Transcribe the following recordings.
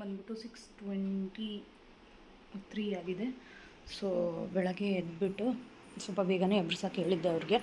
ಬಂದ್ಬಿಟ್ಟು six twenty three ಆಗಿದೆ. So ಬೆಳಗ್ಗೆ ಎದ್ಬಿಟ್ಟು ಸ್ವಲ್ಪ ಬೇಗನೆ ಎಬ್ರಿಸೋಕೆ ಹೇಳಿದ್ದೆ ಅವ್ರಿಗೆ.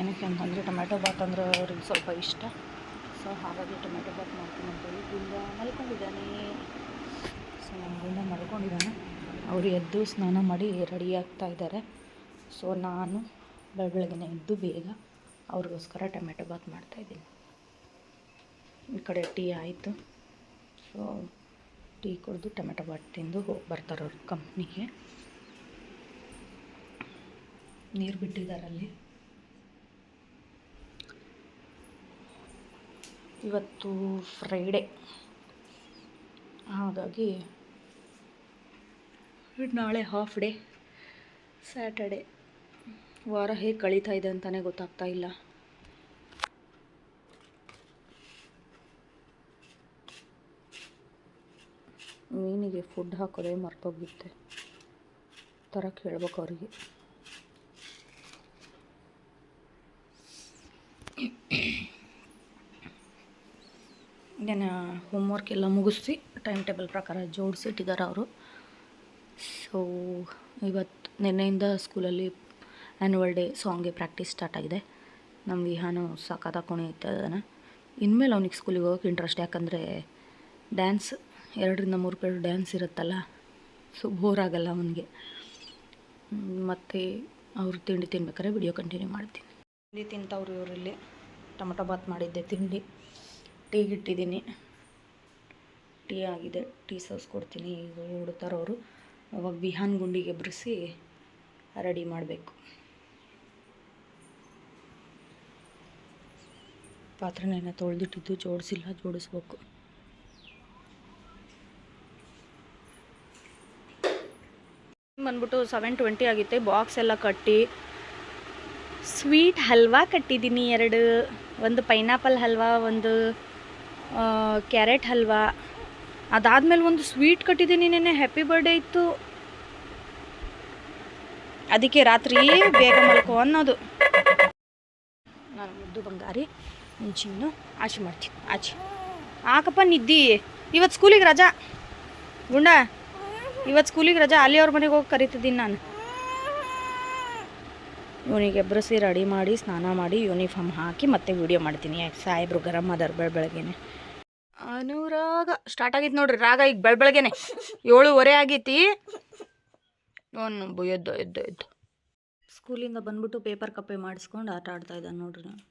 ಏನಕ್ಕೆ ಅಂತಂದರೆ ಟೊಮ್ಯಾಟೊ ಬಾತ್ ಅಂದರೆ ಅವ್ರಿಗೆ ಸ್ವಲ್ಪ ಇಷ್ಟ. ಸೊ ಹಾಗಾಗಿ ಟೊಮೆಟೊ ಬಾತ್ ಮಾಡ್ತೀನಿ ಅಂತೇಳಿ ಗುಂಡ ಮಲ್ಕೊಂಡಿದ್ದಾನೆ. ಸೊ ನಮ್ಮ ಗುಂಡ ಮಲ್ಕೊಂಡಿದ್ದಾನೆ. ಅವರು ಎದ್ದು ಸ್ನಾನ ಮಾಡಿ ರೆಡಿ ಆಗ್ತಾ ಇದ್ದಾರೆ. ಸೊ ನಾನು ಬೆಳ ಬೆಳಗ್ಗೆ ಎದ್ದು ಬೇಗ ಅವ್ರಿಗೋಸ್ಕರ ಟೊಮೆಟೊ ಬಾತ್ ಮಾಡ್ತಾಯಿದ್ದೀನಿ ಈ ಕಡೆ ಟೀ ಆಯಿತು. ಸೊ ಟೀ ಕುಡಿದು ಟೊಮೆಟೊ ಬಾಟ್ ತಿಂದು ಹೋಗಿ ಬರ್ತಾರೆ ಅವ್ರ ಕಂಪ್ನಿಗೆ ನೀರು ಬಿಟ್ಟಿದ್ದಾರಲ್ಲಿ ಇವತ್ತು ಫ್ರೈಡೇ ಹಾಗಾಗಿ ನಾಳೆ ಹಾಫ್ ಡೇ ಸ್ಯಾಟರ್ಡೆ ವಾರ ಹೇಗೆ ಕಳೀತಾ ಇದೆ ಅಂತಲೇ ಗೊತ್ತಾಗ್ತಾ ಇಲ್ಲ. ಮೀನಿಗೆ ಫುಡ್ ಹಾಕೋದೇ ಮರ್ತೋಗಿತ್ತೆ ಥರ ಕೇಳ್ಬೇಕು ಅವರಿಗೆ. ಏನು ಹೋಮ್ವರ್ಕ್ ಎಲ್ಲ ಮುಗಿಸಿ ಟೈಮ್ ಟೇಬಲ್ ಪ್ರಕಾರ ಜೋಡಿಸಿಟ್ಟಿದ್ದಾರೆ ಅವರು. ಸೊ ಇವತ್ತು ನಿನ್ನೆಯಿಂದ ಸ್ಕೂಲಲ್ಲಿ ಆ್ಯನ್ಯುವಲ್ ಡೇ ಸಾಂಗ್ಗೆ ಪ್ರಾಕ್ಟೀಸ್ ಸ್ಟಾರ್ಟ್ ಆಗಿದೆ. ನಮ್ಮ ವಿಹಾನು ಸಾಕಾದ ಇತ್ತು ಅದನ್ನು. ಇನ್ಮೇಲೆ ಅವ್ನಿಗೆ ಸ್ಕೂಲಿಗೆ ಹೋಗೋಕೆ ಇಂಟ್ರೆಸ್ಟ್ ಯಾಕಂದರೆ ಡ್ಯಾನ್ಸ್ ಎರಡರಿಂದ ಮೂರು ಪೇರು ಡ್ಯಾನ್ಸ್ ಇರುತ್ತಲ್ಲ ಸೊ ಬೋರ್ ಆಗಲ್ಲ ಅವನಿಗೆ. ಮತ್ತು ಅವ್ರು ತಿಂಡಿ ತಿನ್ಬೇಕಾದ್ರೆ ವಿಡಿಯೋ ಕಂಟಿನ್ಯೂ ಮಾಡ್ತೀನಿ. ತಿಂಡಿ ತಿಂತವ್ರು ಇವರಲ್ಲಿ. ಟೊಮೊಟೊ ಬಾತ್ ಮಾಡಿದ್ದೆ, ತಿಂಡಿ. ಟೀಗಿಟ್ಟಿದ್ದೀನಿ ಟೀ ಆಗಿದೆ, ಟೀ ಕೊಡ್ತೀನಿ, ಈಗ ಹುಡುತಾರವರು ಅವಾಗ ಬಿಹಾನ್ ಗುಂಡಿಗೆ ಎಬ್ರಿಸಿ ರೆಡಿ ಮಾಡಬೇಕು. ಪಾತ್ರೆನ ತೊಳೆದಿಟ್ಟಿದ್ದು, ಜೋಡಿಸಿಲ್ಲ, ಜೋಡಿಸ್ಬೇಕು. ಬಂದ್ಬಿಟ್ಟು ಸೆವೆನ್ ಟ್ವೆಂಟಿ ಆಗಿತ್ತೆ. ಬಾಕ್ಸ್ ಎಲ್ಲ ಕಟ್ಟಿ ಸ್ವೀಟ್ ಹಲ್ವಾ ಕಟ್ಟಿದ್ದೀನಿ ಎರಡು. ಒಂದು ಪೈನಾಪಲ್ ಹಲ್ವಾ, ಒಂದು ಕ್ಯಾರೆಟ್ ಹಲ್ವಾ. ಅದಾದಮೇಲೆ ಒಂದು ಸ್ವೀಟ್ ಕಟ್ಟಿದ್ದೀನಿ ನಿನ್ನೆ. ಹ್ಯಾಪಿ ಬರ್ಡೇ ಇತ್ತು. ಅದಕ್ಕೆ ರಾತ್ರಿ ಬೇಗ ಮಲ್ಕೋ ಅನ್ನೋದು. ನಾನು ಮುದ್ದು ಬಂಗಾರಿ ಮುಂಚಿನ್ನು ಆಚೆ ಮಾಡ್ತೀನಿ. ಆಚೆ. ಆಕಪ್ಪ ನಿದ್ದಿ. ಇವತ್ತು ಸ್ಕೂಲಿಗೆ ರಜಾ. ಗುಂಡ. ಇವತ್ತು ಸ್ಕೂಲಿಗೆ ರಜಾ, ಅಲ್ಲಿ ಅವ್ರ ಮನೆಗೆ ಹೋಗಿ ಕರಿತಿದ್ದೀನಿ ನಾನು. ಇವನಿಗೆ ಎಬ್ಬರಿಸಿ ರೆಡಿ ಮಾಡಿ, ಸ್ನಾನ ಮಾಡಿ, ಯೂನಿಫಾರ್ಮ್ ಹಾಕಿ ಮತ್ತೆ ವಿಡಿಯೋ ಮಾಡ್ತೀನಿ. ಯಾಕೆ ಸಾಹೇಬ್ರು ಗರಂ ಅದಾರ ಬೆಳ ಬೆಳಗ್ಗೆನೆ ಅನುರಾಗ, ಸ್ಟಾರ್ಟ್ ಆಗಿತ್ತು ನೋಡ್ರಿ, ರಾಗ ಈಗ ಬೆಳ ಬೆಳಗ್ಗೆನೆ ಏಳುವರೆ ಆಗೈತಿ. ಅವನು ಎದ್ದು ಎದ್ದು ಎದ್ದು. ಸ್ಕೂಲಿಂದ ಬಂದ್ಬಿಟ್ಟು ಪೇಪರ್ ಕಪ್ಪೆ ಮಾಡಿಸ್ಕೊಂಡು ಆಟ ಆಡ್ತಾ ಇದ್ದಾನೆ ನೋಡ್ರಿ. ನಾನು.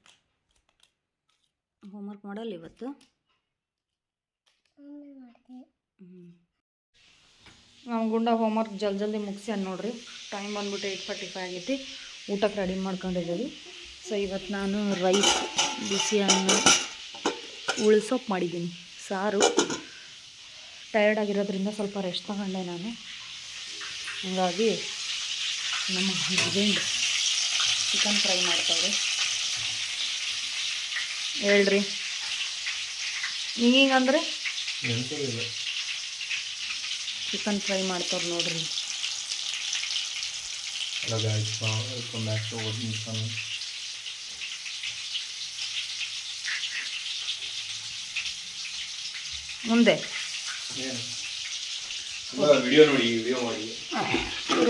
ಹೋಮ್ವರ್ಕ್ ಮಾಡಲ್ಲ ಇವತ್ತು. ನಾವು ಗುಂಡ ಹೋಮ್ವರ್ಕ್ ಜಲ್ದಿ ಜಲ್ದಿ ಮುಗಿಸ್ಯಾನ ನೋಡ್ರಿ. ಟೈಮ್ ಬಂದ್ಬಿಟ್ಟು ಏಯ್ಟ್ ಫಾರ್ಟಿ ಫೈವ್ ಆಗೈತಿ. ಊಟಕ್ಕೆ ರೆಡಿ ಮಾಡ್ಕೊಂಡಿದ್ದೀವಿ. ಸೊ ಇವತ್ತು ನಾನು ರೈಸ್ ಬಿಸಿ ಅನ್ನ ಉಳ್ಸೊಪ್ಪು ಮಾಡಿದ್ದೀನಿ. ಸಾರು. ಟಯರ್ಡ್ ಆಗಿರೋದ್ರಿಂದ ಸ್ವಲ್ಪ ರೆಸ್ಟ್ ತಗೊಂಡೆ ನಾನು. ಹಾಗಾಗಿ ನಮ್ಮ ಹಸ್ಬೆಂಡ್ ಚಿಕನ್ ಫ್ರೈ ಮಾಡ್ತಾವ್ರೆ. ಹೇಳ್ರಿ. ಹಿಂಗಂದ್ರೆ ಚಿಕನ್ ಫ್ರೈ ಮಾಡ್ತಾರೆ ನೋಡ್ರಿ. Hello guys, welcome back to our new channel. ಮುಂದೆ. ಏನು? ವಿಡಿಯೋ ನೋಡಿ ವಿಡಿಯೋ ಮಾಡಿ.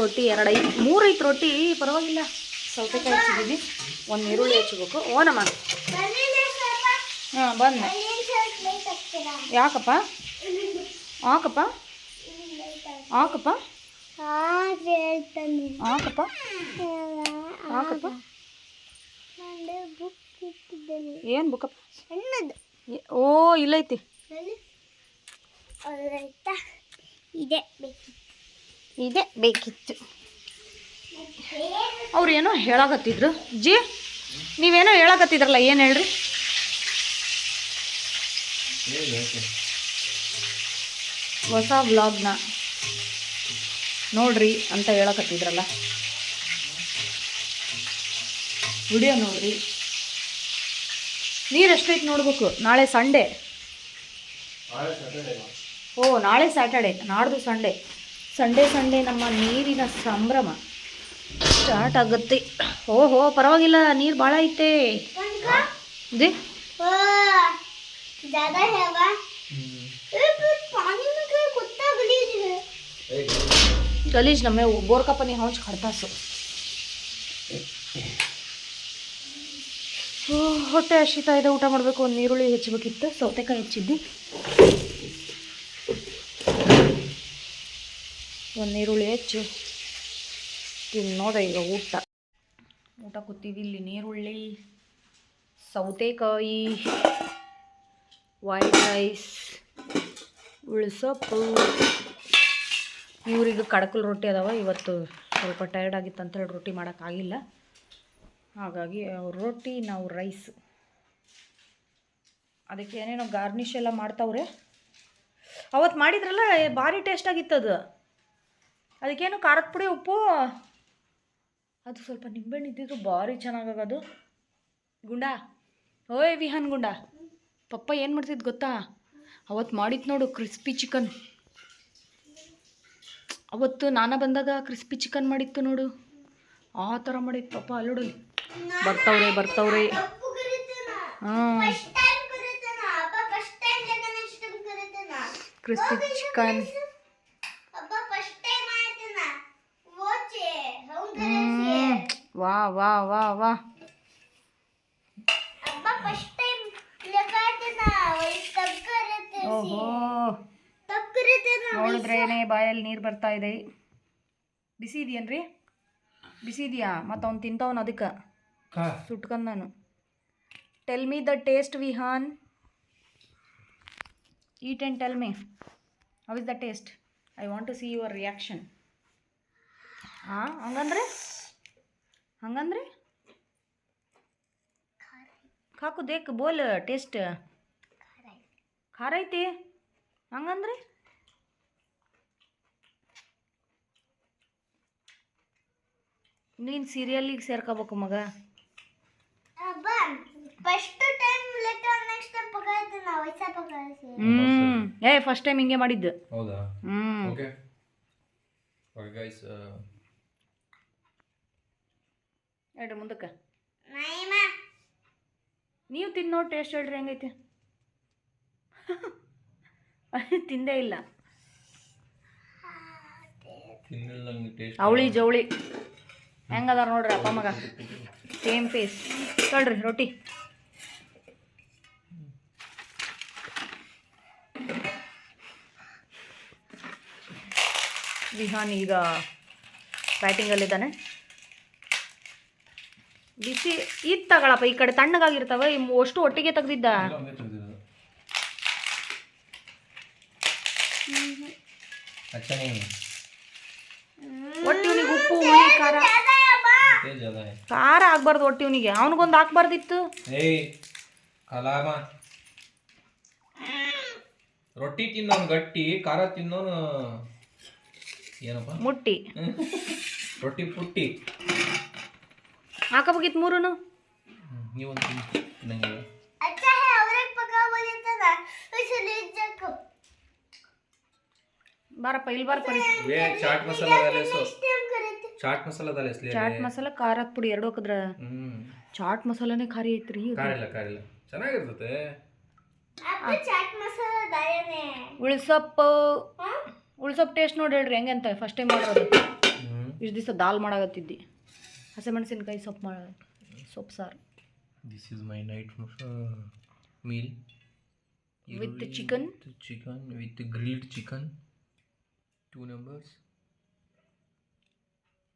ರೊಟ್ಟಿ ಎರಡು ಐದು ಮೂರು ಐದು ರೊಟ್ಟಿ ಪರವಾಗಿಲ್ಲ. ಸೌತೆಕಾಯಿ ಹಚ್ಚಿದ್ದೀನಿ. ಒಂದು ಈರುಳ್ಳಿ ಹಚ್ಬೇಕು ಓನಮ್ಮ. ಹಾಂ ಬಂದ ಯಾಕಪ್ಪ? ಹಾಕಪ್ಪ ಹಾಕಪ್ಪ ಹಾಕಪ್ಪ ಹಾಕಪ್ಪ ಏನು ಬುಕ್ಕಪ್ಪ ಓ ಇಲ್ಲೈತಿ. ಇದೆ ಇದೇ ಬೇಕಿತ್ತು. ಅವ್ರು ಏನೋ ಹೇಳಕತ್ತಿದ್ರು. ಜಿ ನೀವೇನೋ ಹೇಳಕತ್ತಿದ್ರಲ್ಲ ಏನು ಹೇಳ್ರಿ? ಹೊಸ ವ್ಲಾಗ್ನ ನೋಡ್ರಿ ಅಂತ ಹೇಳಕತ್ತಿದ್ರಲ್ಲ. ವಿಡಿಯೋ ನೋಡ್ರಿ. ನೀರು ಎಷ್ಟೈತೆ ನೋಡ್ಬೇಕು? ನಾಳೆ ಸಂಡೇ. ಓ ನಾಳೆ ಸ್ಯಾಟರ್ಡೆ ನಾಡ್ದು ಸಂಡೇ. ಸಂಡೇ ಸಂಡೇ ನಮ್ಮ ನೀರಿನ ಸಂಭ್ರಮ. ಸ್ಟಾರ್ಟ್ ಆಗುತ್ತೆ. ಓಹೋ ಪರವಾಗಿಲ್ಲ ನೀರು ಭಾಳ ಐತೆ. ದೇ? ગલીજ ને મેં બોર કપની હાઉંચ ખડતાશો ಹೊಟ್ಟೆ ಹಸಿತಾ ಇದೆ, ಊಟ ಮಾಡಬೇಕು, ಒಂದು ಈರುಳ್ಳಿ ಹೆಚ್ಚಬೇಕಿತ್ತು, ಸೌತೆಕಾಯಿ ಹೆಚ್ಚಿದ್ದು. ಒಂದು ಈರುಳ್ಳಿ ಹೆಚ್ಚು. ತಿನ್ನೋದ ಈಗ ಊಟ. ಊಟ ಕೂತೀವಿ ಇಲ್ಲಿ ನೀರುಳ್ಳಿ, ಸೌತೆಕಾಯಿ ವೈಟ್ ರೈಸ್ ಉಳ್ಸೊಪ್ಪು. ಇವ್ರಿಗೆ ಕಡಕಲ್ ರೊಟ್ಟಿ ಅದಾವ. ಇವತ್ತು ಸ್ವಲ್ಪ ಟಯರ್ಡ್ ಆಗಿತ್ತು ಅಂತ ಹೇಳಿ ರೊಟ್ಟಿ ಮಾಡೋಕ್ಕಾಗಿಲ್ಲ ಹಾಗಾಗಿ ರೊಟ್ಟಿ, ನಾವು ರೈಸ್ ಅದಕ್ಕೆ ಏನೇನೋ ಗಾರ್ನಿಷ್ ಎಲ್ಲ ಮಾಡ್ತಾವ್ರೆ. ಅವತ್ತು ಮಾಡಿದ್ರಲ್ಲ, ಭಾರಿ ಟೇಸ್ಟ್ ಆಗಿತ್ತದು ಅದಕ್ಕೇನು ಖಾರದ ಪುಡಿ, ಉಪ್ಪು. ಅದು ಸ್ವಲ್ಪ ನಿಂಬೆಹಣ್ಣು ಇದ್ದಿದ್ದು ಭಾರಿ ಚೆನ್ನಾಗದು ಗುಂಡ? ಓಯ್ ವಿಹಾನ್ ಗುಂಡ. ಪಪ್ಪ ಏನು ಮಾಡ್ತಿದ್ದು ಗೊತ್ತಾ? ಅವತ್ತು ಮಾಡಿತ್ತು ನೋಡು ಕ್ರಿಸ್ಪಿ ಚಿಕನ್ ಅವತ್ತು ನಾನು ಬಂದಾಗ ಕ್ರಿಸ್ಪಿ ಚಿಕನ್ ಮಾಡಿತ್ತು ನೋಡು. ಆ ಥರ ಮಾಡಿತ್ತು ಪಾಪ ಅಲ್ಲೋಡಲಿ ಬರ್ತವ್ರೆ ಬರ್ತವ್ರೆ. ಹಾಂ. ಕ್ರಿಸ್ಪಿ ಚಿಕನ್ ವಾ ವಾ ವಾ ವಾ. ಓಹೋ. ನೋಡಿದ್ರೇನೆ ಬಾಯಲ್ಲಿ ನೀರು ಬರ್ತಾ ಇದೆ. ಬಿಸಿ ಇದೆಯೇನ್ರಿ? ಬಿಸಿ ಇದೆಯಾ? ಮತ್ತು ಅವ್ನು ತಿಂತವನು ಅದಕ್ಕೆ ಸುಟ್ಕೊಂಡು ಸುಟ್ಕೊಂಡ್ ನಾನು. Tell me the taste Vihaan. Eat and tell me how is the taste I want to see your reaction ಹಾಂ ಹಂಗಂದ್ರೆ? ಹಂಗಂದ್ರೆ? ಕಾಕು ದೇಕ್ ಬೋಲ್ ಟೇಸ್ಟ್ ಖಾರ ಐತಿ? ಹಂಗಂದ್ರೆ? ನೀನು ಸೀರಿಯಲ್ಲಿಗೆ ಸೇರ್ಕೋಬೇಕು ಮಗ. ಹ್ಮ್. ಏ ಫಸ್ಟ್ ಟೈಮ್ ಹಿಂಗೆ ಮಾಡಿದ್ದು. ಹೌದಾ? ಹ್ಮ್. ಓಕೆ ಓಕೆ ಗೈಸ್ ಹೇಳ್ರಿ ಮುಂದಕ್ಕೆ. ನೀವು ತಿನ್ನೋ ನೋಡಿ ಟೇಸ್ಟ್ ಹೇಳ್ರಿ ಹೆಂಗೈತೆ? ತಿಂದೇ ಇಲ್ಲ. ತಿನ್ನಲ್ಲ ನಂಗೆ ಟೇಸ್ಟ್ ಅವಳಿ ಜವಳಿ. ಹೆಂಗದಾರ ನೋಡ್ರಿ ಅಪ್ಪ ಮಗ? ಸೇಮ್ ಪೀಸ್ ಕಳ್ರಿ ರೊಟ್ಟಿ. ವಿಹಾನ್ ಈಗ ಬ್ಯಾಟಿಂಗಲ್ಲಿದ್ದಾನೆ ಬಿಸಿ ಇದು ತಗೊಳಪ್ಪ ಈ ಕಡೆ ತಣ್ಣಗಾಗಿರ್ತಾವ ಅಷ್ಟು ಒಟ್ಟಿಗೆ ತೆಗ್ದಿದ್ದ. ಒಟ್ಟಿಗೆ ಉಪ್ಪು ಹುಳಿ ಖಾರ. ಖಾರ ಆಗ್ಬಾರ್ದು ಒಟ್ಟಿ ಅವನಿಗೆ ಅವನಿಗೊಂದು ಹಾಕ್ಬಾರ್ದಿತ್ತು. ಏಯ್ ಕಲಾಮ. ರೊಟ್ಟಿ ತಿನ್ನೋನು ಗಟ್ಟಿ ಖಾರ ತಿನ್ನೋನು ಏನಪ್ಪ? ಮುಟ್ಟಿ. ರೊಟ್ಟಿ ಪುಟ್ಟಿ. ಹಾಕಬೇಕಿತ್ತು ಮೂರೂ ನೀವೊಂದು ತಿನ್ನಿ. ಬಾರಪ್ಪ ಇಲ್ಲಿ ಬಾರಪ್ಪ. ಚಾಟ್ ಮಸಾಲ ಚಾಟ್ ಮಸಾಲ ಅದಲ್ಲ ಚಾಟ್ ಮಸಾಲ ಖಾರದ ಪುಡಿ ಎರಡು ಹಾಕಿದ್ರ ಚಾಟ್ ಮಸಾಲಾನೇ ಖಾರಿ ಐತ್ರಿ ಖಾರ ಇಲ್ಲ ಖಾರ ಇಲ್ಲ ಚೆನ್ನಾಗಿರ್ತತೆ ಉಳ್ಸಪ್ಪು ಉಳ್ಸಪ್ ಟೇಸ್ಟ್ ನೋಡಿ ಹೇಳ್ರಿ ಹೆಂಗೆ ಅಂತ ಫಸ್ಟ್ ಟೈಮ್ ಮಾಡೋದು ಇಷ್ಟು ದಿವಸ ದಾಲ್ ಮಾಡಾಕತ್ತಿದ್ದಿ ಹಸಿಮೆಣಸಿನಕಾಯಿ ಸೊಪ್ಪು ಮಾಡ ಸೊಪ್ಪು ಸಾರು this is my night meal with chicken chicken with grilled chicken two numbers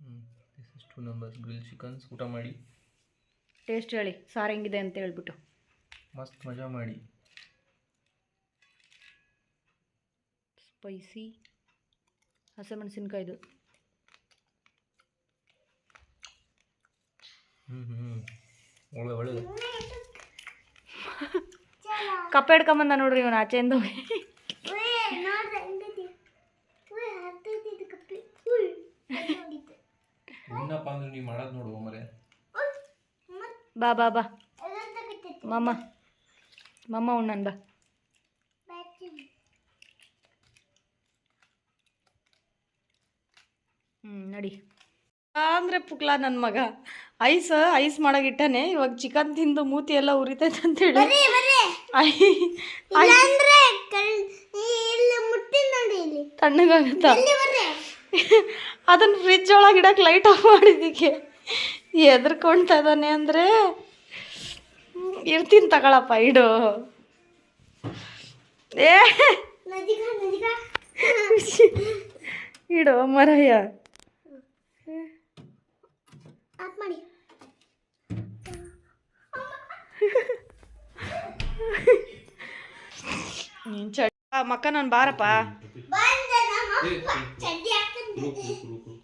this is two numbers grill chickens ಊಟ ಮಾಡಿ. ಟೇಸ್ಟ್ ಹೇಳಿ ಸಾರು ಹೆಂಗಿದೆ ಅಂತ ಹೇಳ್ಬಿಟ್ಟು. ಮಸ್ತ್ ಮಜಾ ಮಾಡಿ. ಸ್ಪೈಸಿ ಹಸಿಮೆಣಸಿನ್ಕಾಯ್ದು ಹ್ಞೂ ಹ್ಞೂ ಒಳ್ಳೆ ಒಳ್ಳೆದು. ಕಪ್ಪ ಹಿಡ್ಕೊಂಬಂದ ನೋಡ್ರಿ ಇವನು ಆಚೆಯಿಂದ ಹೋಗಿ. ಇನ್ನಪ್ಪ ಅಂದ್ರೆ ನೀ ಮಾಡೋದು ನೋಡು ಮರೆ ಬಾ ಬಾ ಬಾ. ಮಮ್ಮ ಮಮ್ಮ ಉಣ್ಣನ್ ಬಾ. ಹ್ಞೂ ನಡಿ. ಅಂದರೆ ಪುಕ್ಲಾ ನನ್ನ ಮಗ. ಐಸ್ ಐಸ್ ಇಟ್ಟಾನೆ ಇವಾಗ ಚಿಕನ್ ತಿಂದು ಮೂತಿ ಎಲ್ಲ ಉರಿತೈತೆ ಅಂತೇಳಿ. ತಣ್ಣಗಾಗುತ್ತಾ? ಅದನ್ನು ಫ್ರಿಜ್ ಒಳಗೆ ಇಡಕ್ಕೆ ಲೈಟ್ ಆಫ್ ಮಾಡಿದ್ದಕ್ಕೆ ಎದ್ರಕೊಳ್ತಾ ಇದ್ದಾನೆ ಅಂದರೆ ಇರ್ತೀನಿ ತಗೊಳಪ್ಪ ಇಡು. ಏ! ಇಡು ಮರಯ್ಯ. ನೀನು ಚ ಮಕ್ಕ ನಾನು ಬಾರಪ್ಪ. ಬಂದ ನಮ್ಮ ಚಡ್ಡಿ